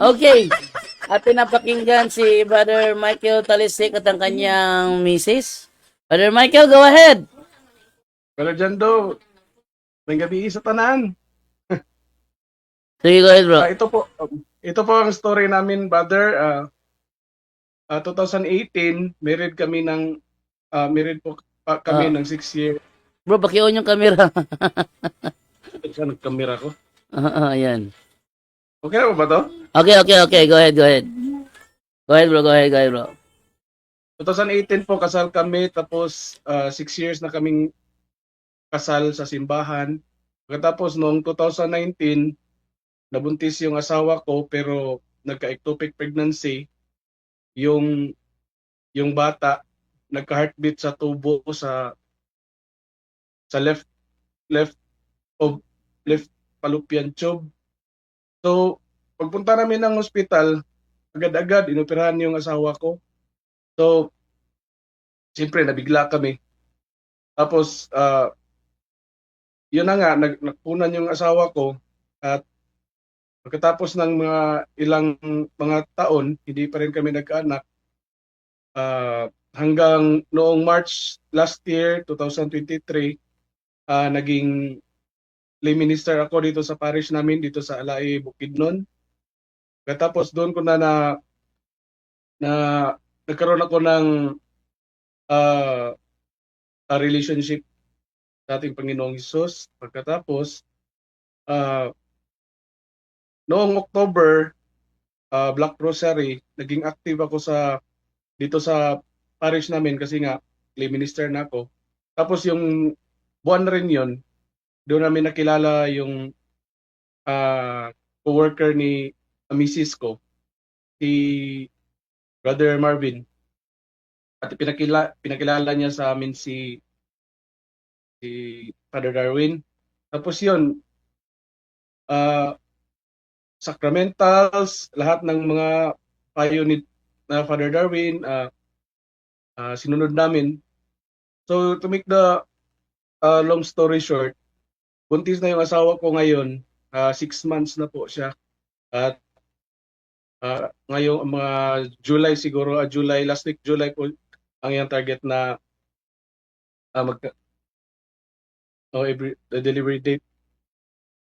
Okay. At pinapakinggan si Brother Michael Talisik at ang kanyang misis. Brother Michael, go ahead. Pero dyan do, may gabi sa tanan. Sige, go ahead, bro. Ah, ito po, um, ito po ang story namin, brother. Ah, ah, 2018, married kami ng, ah, married po pa- kami Ah. ng 6 year. Bro, pakion yung camera. Sa nagkamera ko. Ah, Ayan. Okay na ba ba to? Okay, okay, okay. Go ahead, go ahead. Go ahead, bro. Go ahead, go ahead, bro. 2018 po kasal kami tapos 6 years na kaming kasal sa simbahan. Pagkatapos noong 2019 nabuntis yung asawa ko pero nagka-ectopic pregnancy yung yung bata nagka-heartbeat sa tubo sa sa left left of left fallopian tube. So pagpunta namin ng ospital agad-agad inoperahan yung asawa ko. So, siyempre, nabigla kami. Tapos, ah, yun na nga, nag, nagpunan yung asawa ko at pagkatapos ng mga ilang mga taon, hindi pa rin kami nagkaanak. Ah, hanggang noong March last year, 2023, ah, naging lay minister ako dito sa parish namin, dito sa Alay, Bukidnon. Pagkatapos doon ko na na, na nagkaroon ako ng ah a relationship sa ating Panginoong Hesus. Pagkatapos, ah noong October, ah, Black Rosary, naging active ako sa dito sa parish namin kasi nga lay minister na ako. Tapos yung buwan rin yon doon namin nakilala yung ah co-worker ni uh, Mrs. ko, si Brother Marvin. At pinakila, pinakilala niya sa amin si si Father Darwin. Tapos yun, ah sacramentals, lahat ng mga payo ni na Father Darwin, ah ah, sinunod namin. So to make the ah, long story short, buntis na yung asawa ko ngayon, ah, six months na po siya. At ah, ngayong mga July siguro, ah, July, last week July po, ang yung target na ah, mag oh, every, the delivery date.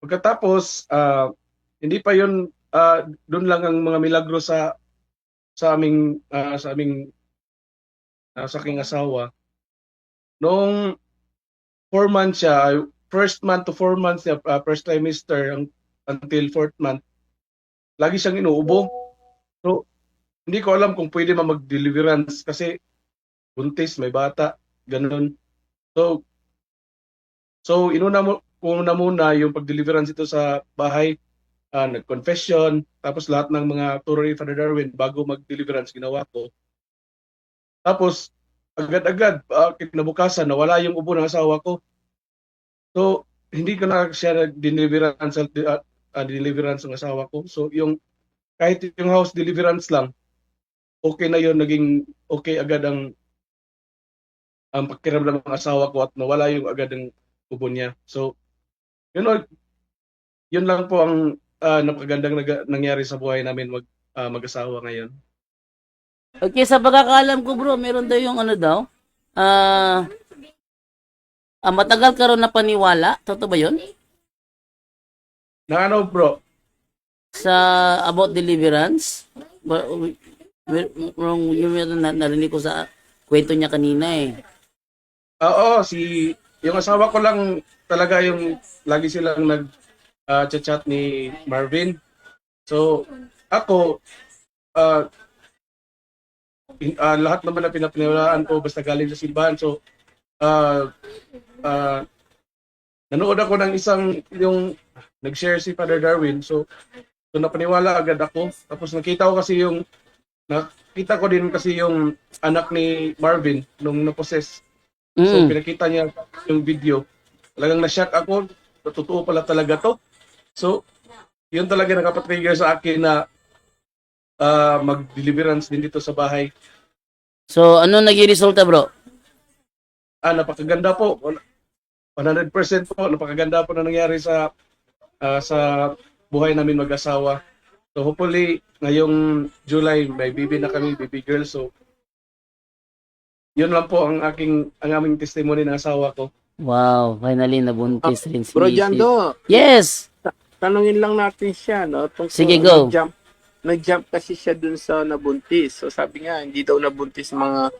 Pagkatapos, ah, hindi pa yun, ah, doon lang ang mga milagro sa sa aming ah, sa aming ah, sa aking asawa. Noong four months siya, first month to four months niya, ah, first trimester ang- until fourth month, lagi siyang inuubo. So, hindi ko alam kung pwede ma mag-deliverance kasi buntis, may bata, ganun. So, so inuna mo ko na muna yung pag-deliverance ito sa bahay, ah, nag-confession, tapos lahat ng mga turo ni Father Darwin bago mag-deliverance ginawa ko. Tapos, agad-agad, uh, kinabukasan, nawala yung ubo ng asawa ko. So, hindi ko na siya nag-deliverance, uh, uh, deliverance ng asawa ko. So, yung kahit yung house deliverance lang, okay na yon naging okay agad ang ang pakiramdam ng asawa ko at nawala yung agad ang ubo niya. So, yun, know, yun lang po ang ah, napakagandang nag- nangyari sa buhay namin mag, ah, mag-asawa ngayon. Okay, sa pagkakaalam ko, bro, meron daw yung ano daw. Ah, ah, matagal ka na paniwala. Totoo ba yun? Na ano bro, Sa about deliverance? Wrong, na, narinig ko sa kwento niya kanina eh. Oo, si yung asawa ko lang talaga yung lagi silang nag ah, chat ni Marvin. So, ako ah, in- ah, lahat naman na pinapaniwalaan ko basta galing sa simbahan. So, ah ah, nanood ako ng isang yung nag-share si Father Darwin. So, so napaniwala agad ako. Tapos nakita ko kasi yung nakita ko din kasi yung anak ni Marvin nung na-possess So, Mm. pinakita niya yung video. Talagang na-shock ako. Totoo pala talaga to. So, yun talaga nakapatrigger sa akin na ah, mag-deliverance din dito sa bahay. So, ano naging resulta, bro? Ah, napakaganda po. 100% po. Napakaganda po na nangyari sa ah, sa buhay namin mag-asawa. So hopefully ngayong July may baby na kami, baby girl. So yun lang po ang aking ang aming testimony ng asawa ko. Wow, finally nabuntis rin si Bro. Jando, Yes! tanungin lang natin siya, no? Tungkol, Sige, go. Nag-jump, nag-jump kasi siya dun sa nabuntis. So sabi nga, hindi daw nabuntis mga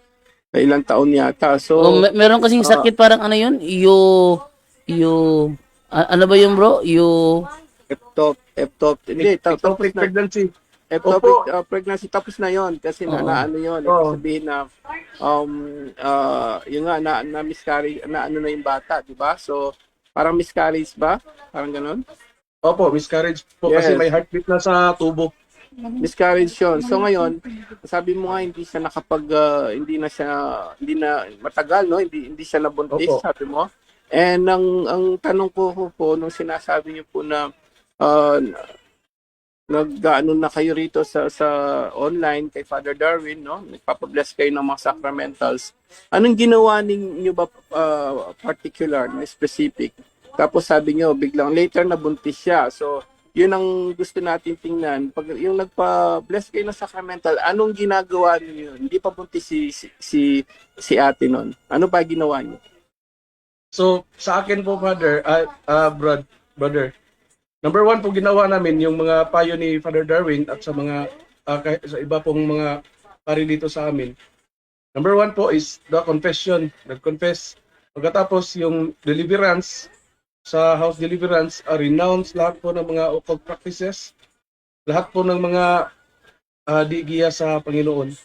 ilang taon yata. So, Oh, mer- meron kasing ah. sakit parang ano yun? Yo, yo, a- ano ba yun bro? Yo, ectop, ectop, hindi, na, pregnancy. ectopic uh, pregnancy, tapos na yon kasi na, na ano yun, Oo. ibig sabihin na, um, uh, yun nga, na, na miscarriage, na ano na yung bata, di ba? So, parang miscarriage ba? Parang ganun? Opo, miscarriage po Yes. kasi may heartbeat na sa tubo. miscarriage yun. So ngayon, sabi mo nga hindi siya nakapag ah, hindi na siya hindi na matagal no, hindi hindi siya nabuntis, Opo. sabi mo. And ang ang tanong ko po, po nung sinasabi niyo po na uh, nag-ano na kayo rito sa sa online kay Father Darwin, no? Nagpapabless kayo ng mga sacramentals. Anong ginawa ninyo ba ah, particular, na specific? Tapos sabi niyo biglang later nabuntis siya. So yun ang gusto natin tingnan. Pag yung nagpa-bless kayo ng sacramental, anong ginagawa niyo? Hindi pa buntis si si si, si ate nun. Ano pa ginawa niyo? So sa akin po ah ah, brad, brother. Number one po ginawa namin yung mga payo ni Father Darwin at sa mga kah- sa iba pong mga pari dito sa amin. Number one po is the confession. Nag-confess. Pagkatapos yung deliverance sa house deliverance, uh, renounce lahat po ng mga occult practices, lahat po ng mga uh, digiya sa Panginoon.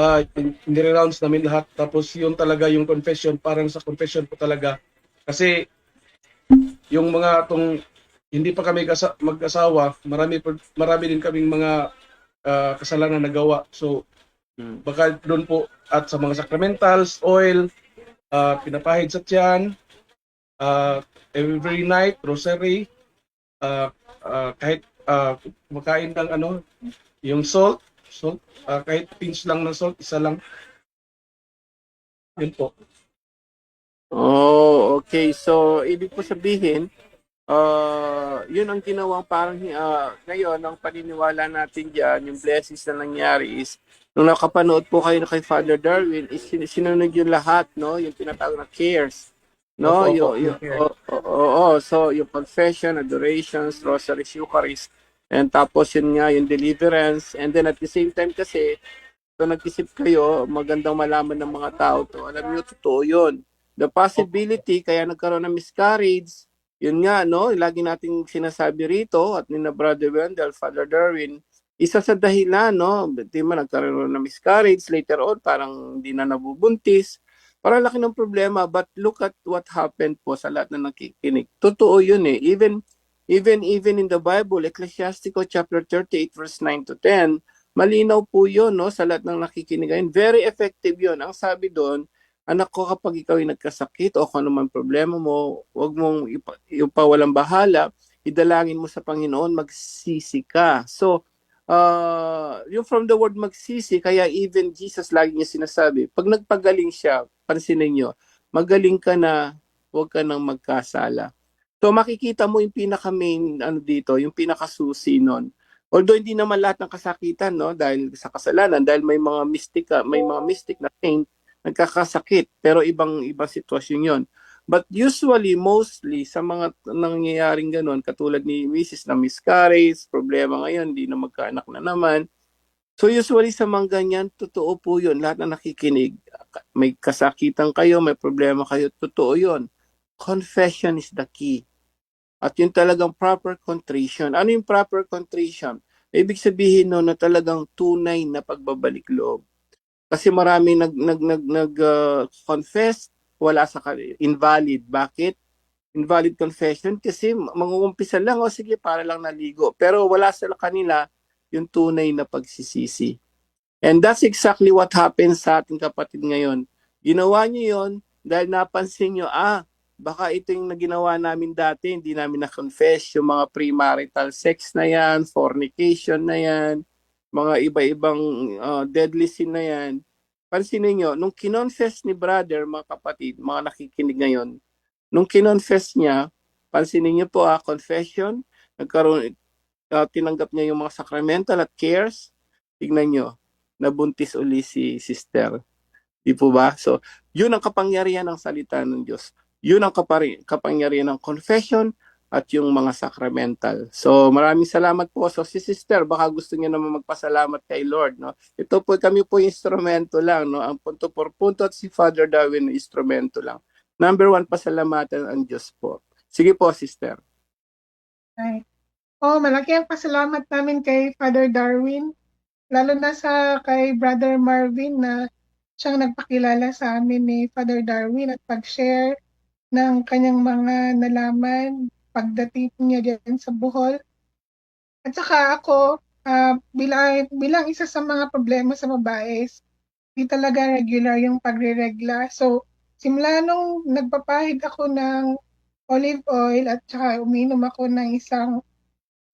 Uh, nirenounce namin lahat. Tapos yun talaga yung confession, parang sa confession po talaga. Kasi yung mga tong hindi pa kami kasa- mag-asawa, marami marami din kaming mga uh, kasalanan na nagawa. So baka doon po at sa mga sacramentals, oil, uh, pinapahid sa tiyan, uh, every night, rosary, uh, uh, kahit uh, kumakain ng ano, yung salt, salt, uh, kahit pinch lang ng salt, isa lang. Yun po. Oh, okay. So, ibig po sabihin, uh, yun ang ginawang parang uh, ngayon, ang paniniwala natin dyan, yung blessings na nangyari is, nung nakapanood po kayo kay Father Darwin, is sin- sinunod yung lahat, no? Yung tinatawag na cares. No, opo, yung, yung, oo, oo, oo. so yung confession, adorations, rosaries, Eucharist, and tapos yun nga, yung deliverance, and then at the same time kasi, so nag-isip kayo, magandang malaman ng mga tao to, alam niyo, totoo yun. The possibility, kaya nagkaroon ng miscarriage, yun nga, no, lagi nating sinasabi rito, at ni na Brother Wendell, Father Darwin, isa sa dahilan, no, di ba nagkaroon ng miscarriage, later on, parang hindi na nabubuntis, para laki ng problema, but look at what happened po sa lahat na nakikinig. Totoo yun eh. Even, even, even in the Bible, Ecclesiastical chapter 38 verse 9 to 10, malinaw po yun, no, sa lahat ng nakikinig ngayon. Very effective yun. Ang sabi doon, anak ko kapag ikaw ay nagkasakit o kung ano man problema mo, wag mong ipa, ipawalang bahala, idalangin mo sa Panginoon, magsisi ka. So, uh, yung from the word magsisi, kaya even Jesus lagi niya sinasabi, pag nagpagaling siya, pansinin niyo, magaling ka na, huwag ka nang magkasala. So makikita mo yung pinaka main ano dito, yung pinaka susi nun. Although hindi naman lahat ng kasakitan no dahil sa kasalanan dahil may mga mystic may mga mystic na saint nagkakasakit pero ibang ibang sitwasyon 'yon. But usually mostly sa mga nangyayaring ganun katulad ni Mrs. na miscarriage, problema ngayon hindi na magkaanak na naman. So usually sa mga ganyan, totoo po 'yun. Lahat na nakikinig, may kasakitan kayo, may problema kayo, totoo 'yun. Confession is the key. At yung talagang proper contrition. Ano yung proper contrition? Ibig sabihin no na talagang tunay na pagbabalik loob. Kasi marami nag nag nag nag uh, confess wala sa invalid. Bakit? Invalid confession kasi mangungumpisa lang o sige para lang naligo. Pero wala sa kanila yung tunay na pagsisisi. And that's exactly what happens sa ating kapatid ngayon. Ginawa niyo yon dahil napansin niyo, ah, baka ito yung naginawa namin dati, hindi namin na-confess yung mga premarital sex na yan, fornication na yan, mga iba-ibang uh, deadly sin na yan. Pansinin nyo, nung kinonfess ni brother, mga kapatid, mga nakikinig ngayon, nung kinonfess niya, pansinin nyo po ah, confession, nagkaroon, ah, tinanggap niya yung mga sacramental at cares, tignan nyo, nabuntis uli si sister. Di po ba? So, yun ang kapangyarihan ng salita ng Diyos. Yun ang kapangyarihan ng confession at yung mga sacramental. So, maraming salamat po. So, si sister, baka gusto niya naman magpasalamat kay Lord, no? Ito po, kami po instrumento lang, no? Ang punto por punto at si Father Darwin, instrumento lang. Number one, pasalamatan ang Diyos po. Sige po, sister. Right. Oh, malaki ang pasalamat namin kay Father Darwin, lalo na sa kay Brother Marvin na siyang nagpakilala sa amin ni Father Darwin at pag-share ng kanyang mga nalaman pagdating niya diyan sa Bohol. At saka ako, ah, bilang, bilang isa sa mga problema sa babae, is di talaga regular yung pagre-regla. So, simula nung nagpapahid ako ng olive oil at saka uminom ako ng isang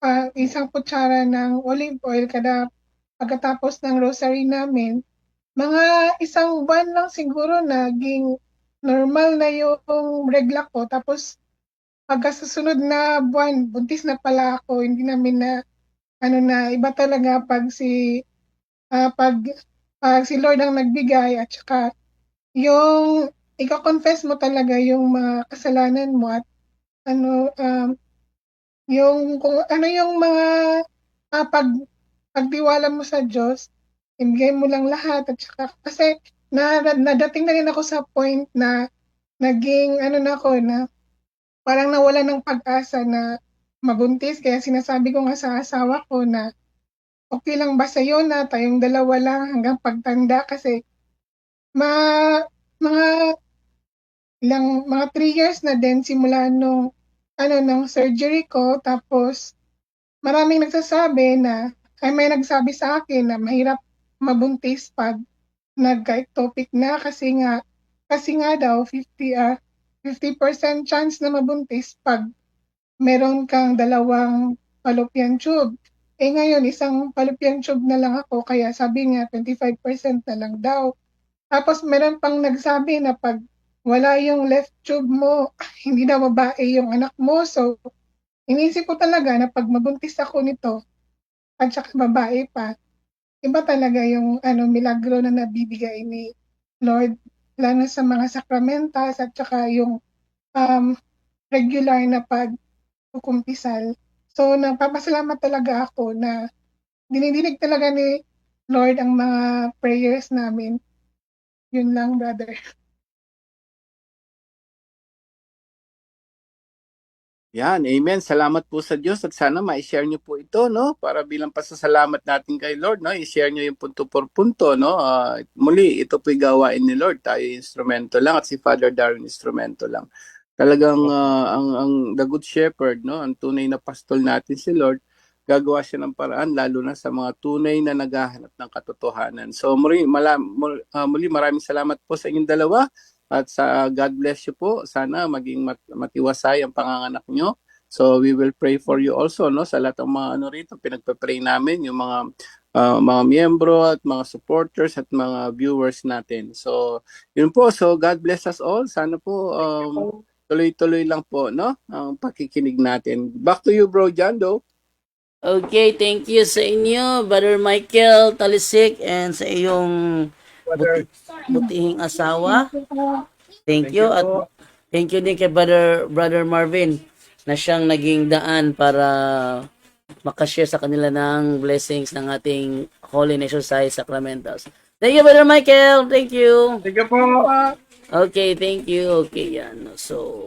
ah, isang kutsara ng olive oil kada pagkatapos ng rosary namin, mga isang buwan lang siguro naging normal na yung regla ko. Tapos pagka sa sunod na buwan, buntis na pala ako, hindi namin na ano na iba talaga pag si ah, pag pag si Lord ang nagbigay at saka yung iko-confess mo talaga yung mga kasalanan mo at ano um, yung kung ano yung mga ah, pag pagtiwala mo sa Diyos, ibigay mo lang lahat at saka kasi na, nadating na rin ako sa point na naging ano na ako na parang nawala ng pag-asa na mabuntis. Kaya sinasabi ko nga sa asawa ko na okay lang ba sa'yo na tayong dalawa lang hanggang pagtanda? Kasi ma mga ilang mga 3 years na din simula nung ano ng surgery ko. Tapos maraming nagsasabi na ay may nagsabi sa akin na mahirap mabuntis pag nagka-ectopic na. Kasi nga kasi nga daw 50 ah 50% chance na mabuntis pag meron kang dalawang fallopian tube. Eh ngayon, isang fallopian tube na lang ako, kaya sabi nga 25% na lang daw. Tapos meron pang nagsabi na pag wala yung left tube mo, hindi na babae yung anak mo. So, inisip ko talaga na pag mabuntis ako nito, at saka babae pa, iba talaga yung ano milagro na nabibigay ni Lord lalo sa mga sakramentas at saka yung um, regular na pag kukumpisal. So, nagpapasalamat talaga ako na dinidinig talaga ni Lord ang mga prayers namin. Yun lang, brother. Yan, amen. Salamat po sa Diyos at sana ma-share niyo po ito, no? Para bilang pasasalamat natin kay Lord, no? I-share niyo yung punto por punto, no? Ah, muli, ito po'y gawain ni Lord. Tayo instrumento lang at si Father Darwin instrumento lang. Talagang ah, ang ang the good shepherd, no? Ang tunay na pastol natin si Lord, gagawa siya ng paraan lalo na sa mga tunay na naghahanap ng katotohanan. So muli, mala, mul- ah, muli maraming salamat po sa inyong dalawa. At sa God bless you po. Sana maging mat- matiwasay ang panganganak nyo. So we will pray for you also no sa lahat ng mga ano rito pinagpe-pray namin yung mga ah, mga miyembro at mga supporters at mga viewers natin. So yun po. So God bless us all. Sana po um, tuloy-tuloy lang po no ang pakikinig natin. Back to you bro Jando. Okay, thank you sa inyo, Brother Michael Talisik, and sa iyong buti, butihing asawa. Thank, you. At po. thank you din kay Brother, Brother Marvin na siyang naging daan para makashare sa kanila ng blessings ng ating Holy Exercise Sacramentals. Thank you, Brother Michael. Thank you. Sige po. Okay, thank you. Okay, yan. So,